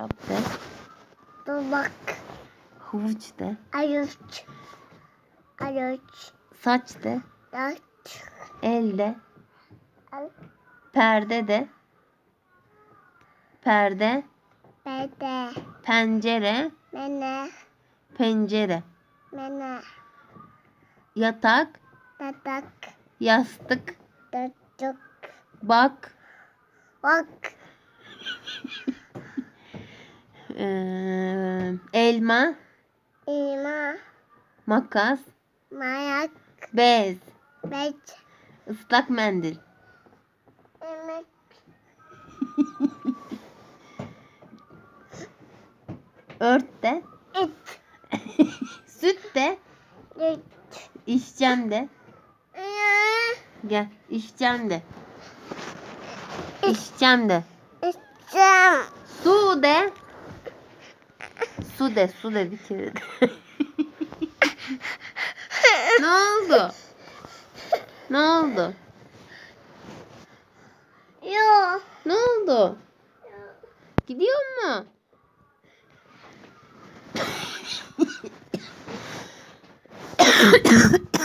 Arap de. Tabak. Havuç de. Ayuç. Ayuç. Saç de. Yaç. El de. Al. Perde de. Perde. Bede. Pencere. Mene. Pencere. Mene. Yatak. Tatak. Yastık. Tatuk. Bak. Bak. Ee, elma. İma. Makas. Mayak. Bez. Beç. ıslak mendil. Emek. Ört de. İt. Süt de. Düt. içeceğim de. Gel. içeceğim de. İçeceğim de. İçeceğim. Su de. Su de. Su de bir kere de. ne oldu? Ne oldu? Yo. Ne oldu? Gidiyor mu?